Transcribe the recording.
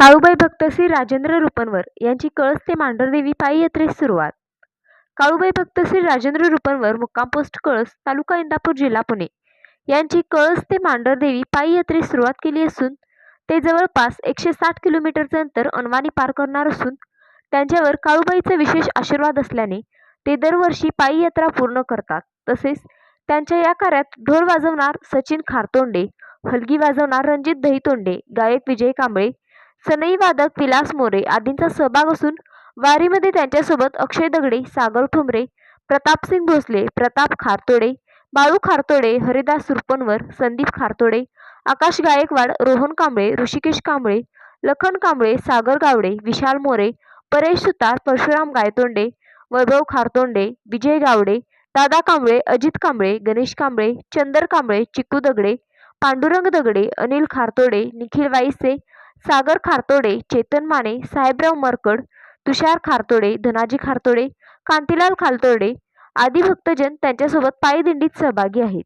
भक्त श्री राजेंद्र रुपनवर यांची कळस ते मांढरदेवी पायी यात्रेस सुरुवात. काळूबाई भक्त श्री राजेंद्र रुपनवर मुक्काम पोस्ट कळस तालुका इंदापूर जिल्हा पुणे. यांची कळस ते मांढरदेवी पायी यात्रेस सुरुवात केली असून ते जवळपास एकशे साठ किलोमीटरचे अंतर अनवानी पार करणार असून त्यांच्यावर काळूबाईचा विशेष आशीर्वाद असल्याने ते दरवर्षी पायी यात्रा पूर्ण करतात. तसेच त्यांच्या या कार्यात ढोल वाजवणार सचिन खारतोंडे हलगी वाजवणार रणजित दहीतोंडे गायक विजय कांबळे सनई वादक विलास मोरे आदींचा सहभाग असून वारीमध्ये त्यांच्यासोबत अक्षय दगडे सागर ठुमरे प्रतापसिंग भोसले प्रताप खारतोडे बाळू खारतोडे हरिदास रुपनवर संदीप खारतोडे आकाश गायकवाड रोहन कांबळे ऋषिकेश कांबळे लखन कांबळे सागर गावडे विशाल मोरे परेश सुतार परशुराम गायतोंडे वैभव खारतोंडे विजय गावडे दादा कांबळे अजित कांबळे गणेश कांबळे चंदर कांबळे चिकू दगडे पांडुरंग दगडे अनिल खारतोडे निखिल वाईसे सागर खारतोडे चेतन माने साहेबराव मरकड तुषार खारतोडे धनाजी खारतोडे कांतीलाल खारतोडे आदी भक्तजन त्यांच्यासोबत पायी दिंडीत सहभागी आहेत.